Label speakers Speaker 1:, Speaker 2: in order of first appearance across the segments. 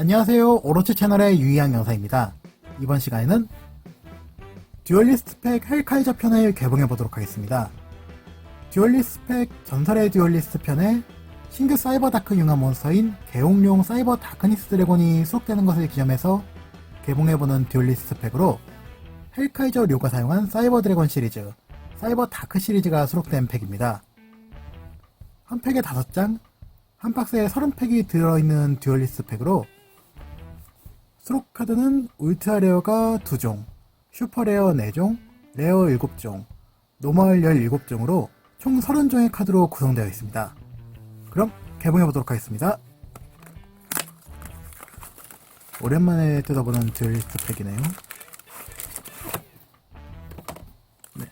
Speaker 1: 안녕하세요. 오로치 채널의 유이양 영상입니다. 이번 시간에는 듀얼리스트 팩 헬카이저 편을 개봉해 보도록 하겠습니다. 듀얼리스트 팩 전설의 듀얼리스트 편에 신규 사이버 다크 융합 몬스터인 개옥용 사이버 다크니스 드래곤이 수록되는 것을 기념해서 개봉해보는 듀얼리스트 팩으로 헬카이저 료가 사용한 사이버 드래곤 시리즈, 사이버 다크 시리즈가 수록된 팩입니다. 한 팩에 5장, 한 박스에 30팩이 들어있는 듀얼리스트 팩으로 수록 카드는 울트라 레어가 2종, 슈퍼 레어 4종, 레어 7종, 노멀 17종으로 총 30종의 카드로 구성되어 있습니다. 그럼 개봉해 보도록 하겠습니다. 오랜만에 뜯어보는 듀얼리스트 팩이네요. 네,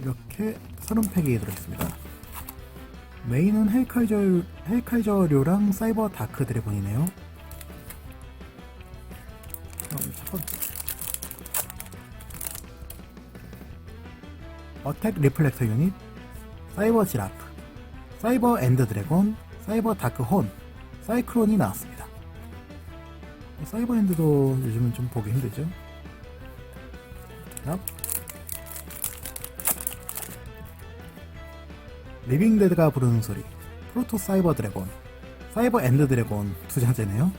Speaker 1: 이렇게 30팩이 들어있습니다. 메인은 헬카이저, 헬카이저료랑 사이버 다크 드래곤이네요. 어택 리플렉터 유닛, 사이버 지라프, 사이버 엔드 드래곤, 사이버 다크 혼, 사이클론이 나왔습니다. 사이버 엔드도 요즘은 좀 보기 힘들죠. 다음. 리빙데드가 부르는 소리, 프로토 사이버 드래곤, 사이버 엔드 드래곤 두 장째네요.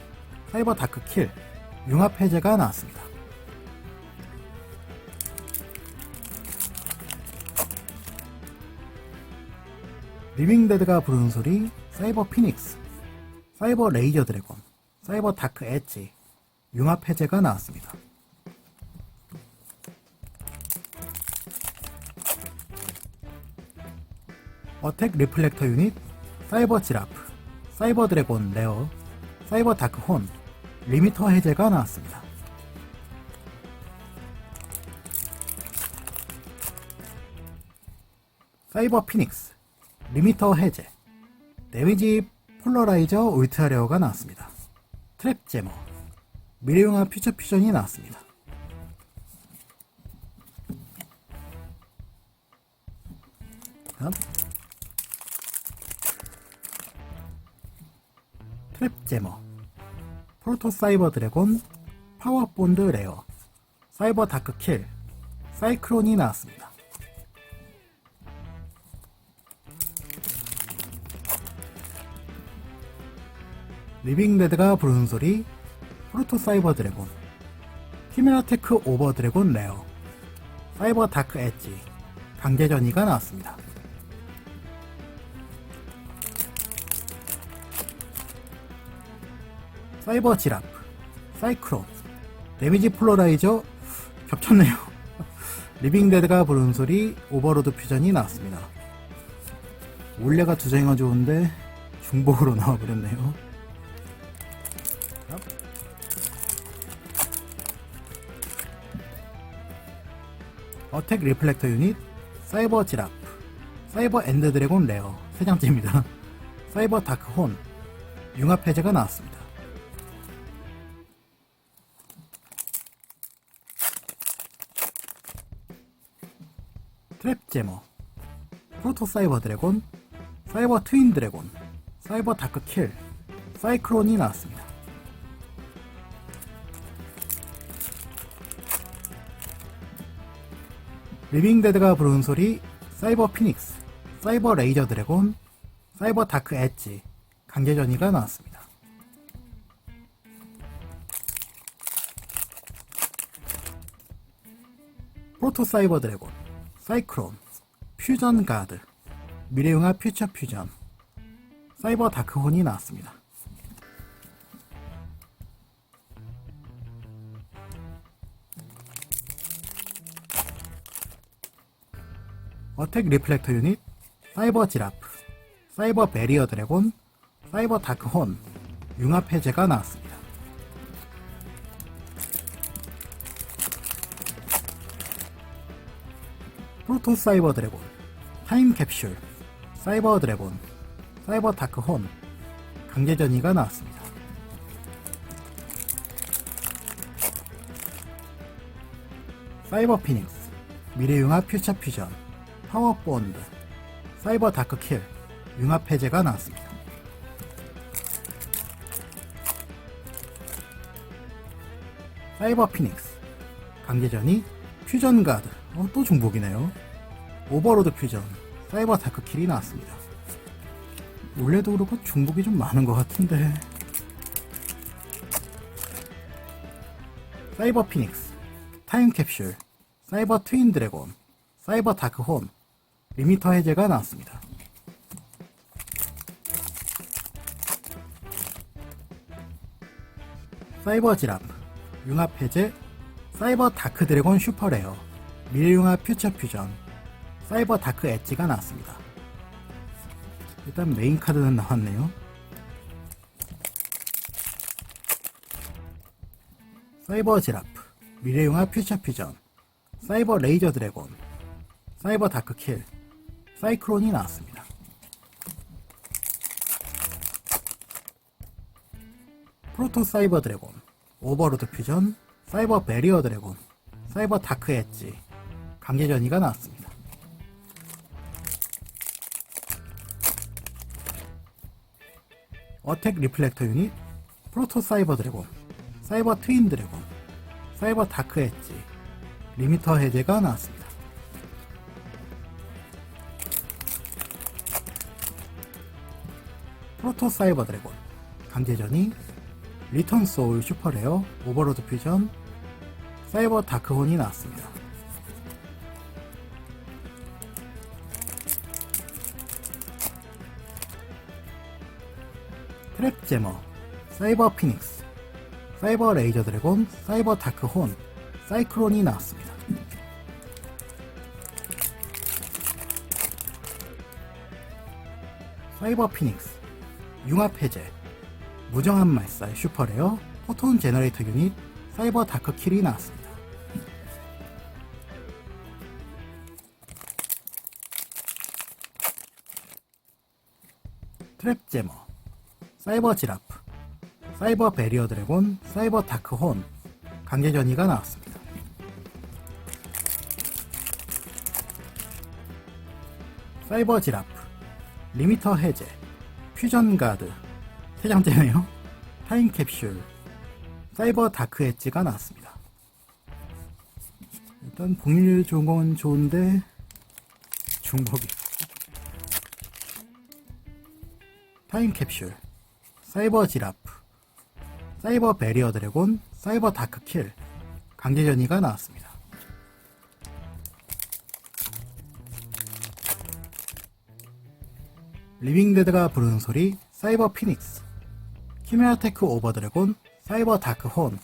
Speaker 1: 사이버 다크 킬, 융합 해제가 나왔습니다. 리빙데드가 부르는 소리, 사이버 피닉스, 사이버 레이저 드래곤, 사이버 다크 엣지, 융합 해제가 나왔습니다. 어택 리플렉터 유닛, 사이버 지라프, 사이버 드래곤 레어, 사이버 다크 혼, 리미터 해제가 나왔습니다. 사이버 피닉스, 리미터 해제, 데미지 폴러라이저 울트라 레어가 나왔습니다. 트랩 제머, 미래용화 퓨처 퓨전이 나왔습니다. 다음 트랩 제머, 프로토 사이버 드래곤, 파워 본드 레어, 사이버 다크 킬, 사이클론이 나왔습니다. 리빙 레드가 부르는 소리, 프로토 사이버 드래곤, 키메라 테크 오버 드래곤 레어, 사이버 다크 엣지, 강제전이가 나왔습니다. 사이버 지라프, 사이클론, 데미지 플로라이저 겹쳤네요. 리빙데드가 부르는 소리 오버로드 퓨전이 나왔습니다. 원래가 두 장이가 좋은데 중복으로 나와버렸네요. 어택 리플렉터 유닛, 사이버 지라프, 사이버 엔드 드래곤 레어 3장째입니다. 사이버 다크 혼, 융합 해제가 나왔습니다. 트랩 제머, 프로토 사이버 드래곤, 사이버 트윈 드래곤, 사이버 다크 킬, 사이클론이 나왔습니다. 리빙데드가 부르는 소리, 사이버 피닉스, 사이버 레이저 드래곤, 사이버 다크 엣지, 강제전이가 나왔습니다. 프로토 사이버 드래곤, 사이클론, 퓨전 가드, 미래융화 퓨처 퓨전, 사이버 다크혼이 나왔습니다. 어택 리플렉터 유닛, 사이버 지라프, 사이버 베리어 드래곤, 사이버 다크혼, 융합 해제가 나왔습니다. 프로토 사이버 드래곤, 타임 캡슐, 사이버 드래곤, 사이버 다크 혼, 강제전이가 나왔습니다. 사이버 피닉스, 미래융합 퓨처 퓨전, 파워 본드, 사이버 다크 킬, 융합 해제가 나왔습니다. 사이버 피닉스, 강제전이 퓨전 가드, 어, 또 중복이네요. 오버로드 퓨전, 사이버 다크킬이 나왔습니다. 원래도 그렇고 중복이 좀 많은 것 같은데. 사이버 피닉스, 타임 캡슐, 사이버 트윈 드래곤, 사이버 다크 혼, 리미터 해제가 나왔습니다. 사이버 지랍, 융합 해제, 사이버 다크 드래곤 슈퍼레어, 밀융합 퓨처 퓨전, 사이버 다크 엣지가 나왔습니다. 일단 메인 카드는 나왔네요. 사이버 지라프, 미래융합 퓨처 퓨전, 사이버 레이저 드래곤, 사이버 다크 킬, 사이클론이 나왔습니다. 프로토 사이버 드래곤, 오버로드 퓨전, 사이버 베리어 드래곤, 사이버 다크 엣지, 강제전이가 나왔습니다. 어택 리플렉터 유닛, 프로토 사이버 드래곤, 사이버 트윈 드래곤, 사이버 다크 엣지, 리미터 해제가 나왔습니다. 프로토 사이버 드래곤, 강제전이, 리턴 소울 슈퍼레어, 오버로드 퓨전, 사이버 다크혼이 나왔습니다. 트랩 제머, 사이버 피닉스, 사이버 레이저 드래곤, 사이버 다크 혼, 사이클론이 나왔습니다. 사이버 피닉스, 융합 해제, 무정한 말살 슈퍼레어, 포톤 제너레이터 유닛, 사이버 다크 킬이 나왔습니다. 트랩 제머, 사이버 지라프, 사이버 베리어 드래곤, 사이버 다크 혼, 강제전이가 나왔습니다. 사이버 지라프, 리미터 해제, 퓨전 가드, 세 장째네요. 타임 캡슐, 사이버 다크 엣지가 나왔습니다. 일단 봉일 좋은 건 좋은데 중복이. 타임 캡슐, 사이버 지라프, 사이버 베리어 드래곤, 사이버 다크 킬, 강제전이가 나왔습니다. 리빙데드가 부르는 소리, 사이버 피닉스, 키메라 테크 오버 드래곤, 사이버 다크 혼,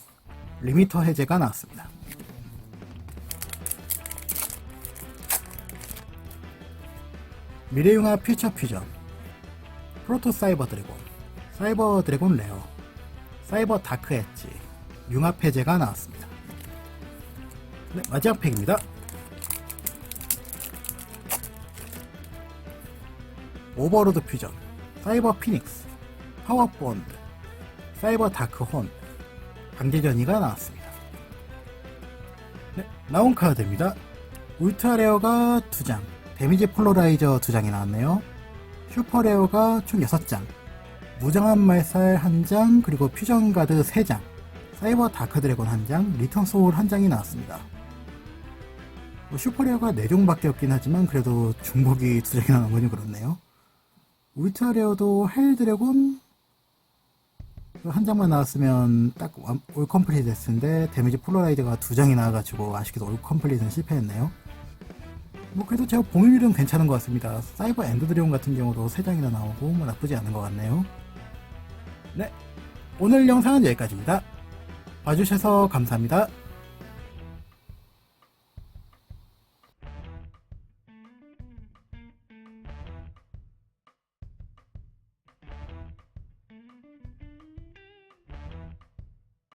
Speaker 1: 리미터 해제가 나왔습니다. 미래융합 퓨처 퓨전, 프로토 사이버 드래곤, 사이버 드래곤 레어, 사이버 다크 엣지, 융합 해제가 나왔습니다. 네, 마지막 팩입니다. 오버로드 퓨전, 사이버 피닉스, 파워 본드, 사이버 다크 혼, 강제전이가 나왔습니다. 네, 나온 카드입니다. 울트라 레어가 2장, 데미지 폴로라이저 2장이 나왔네요. 슈퍼 레어가 총 6장, 무장한 말살 1장, 그리고 퓨전 가드 3장, 사이버 다크 드래곤 1장, 리턴 소울 1장이 나왔습니다. 뭐 슈퍼 레어가 4종밖에 없긴 하지만 그래도 중복이 2장이 나온 거니 그렇네요. 울트라 레어도 헬 드래곤 한 장만 나왔으면 딱 올 컴플리트 됐는데 데미지 폴라라이드가 두 장이 나와가지고 아쉽게도 올 컴플리트는 실패했네요. 뭐 그래도 제가 봉일률은 괜찮은 것 같습니다. 사이버 엔드 드래곤 같은 경우도 세 장이나 나오고 뭐 나쁘지 않은 것 같네요. 네, 오늘 영상은 여기까지입니다. 봐주셔서 감사합니다.